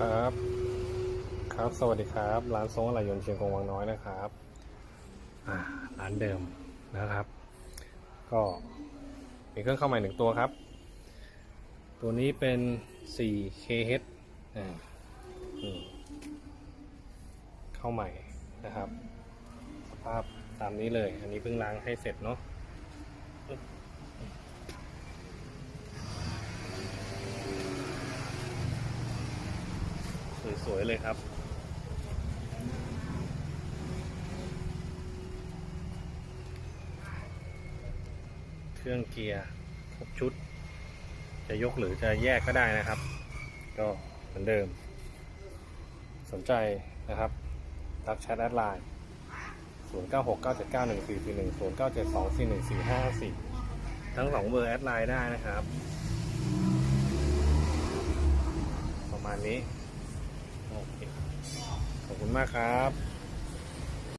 ครับ ครับ สวัสดีครับ ร้านทรงอะไรยนเชียงกงวังน้อยนะครับ อ่า ร้านเดิมนะครับ ก็มีเครื่องเข้าใหม่หนึ่งตัวครับ ตัวนี้เป็น 4KH อ่าเข้าใหม่นะครับ สภาพตามนี้เลย อันนี้เพิ่งล้างให้เสร็จเนาะ สวยๆเลยครับเครื่องเกียร์ครบชุด จะยกหรือจะแยกก็ได้นะครับ ก็เหมือนเดิม สนใจนะครับทักแชทแอดไลน์0 9 6 9 7 9 1 4 4 1 0 9 7 2 4 1 4 5 4ทั้งสองเบอร์แอดไลน์ได้นะครับ ประมาณนี้ มากครับ